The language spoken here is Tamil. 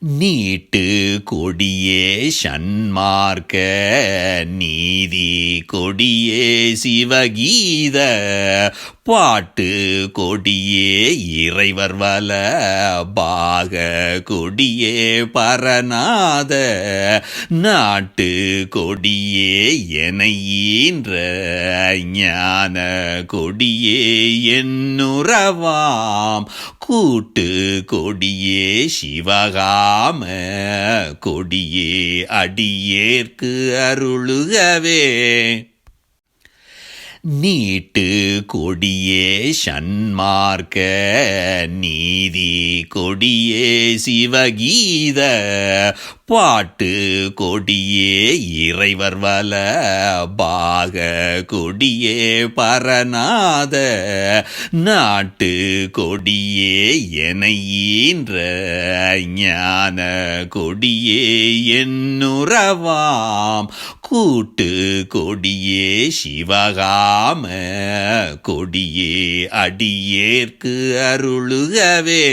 நீட்டு கொடியே சன்மார்க்க நீதி கொடியே சிவகீத பாட்டு கொடியே இறைவர் வல பாக கொடியே பரநாத நாட்டு கொடியே என ஞான கொடியே என்னுறவாம். கூட்டு கொடியே சிவகாம கொடியே அடியேற்கு அருளுகவே. நீட்டு கொடியே சன்மார்க்க நீதி கொடியே சிவகீத பாட்டு கொடியே இறைவர் வல பாக கொடியே பரநாத நாட்டு கொடியே என ஞான கொடியே என்னுறவாம். கூட்டு கொடியே சிவகாம கொடியே அடியேற்கு அருளுகவே.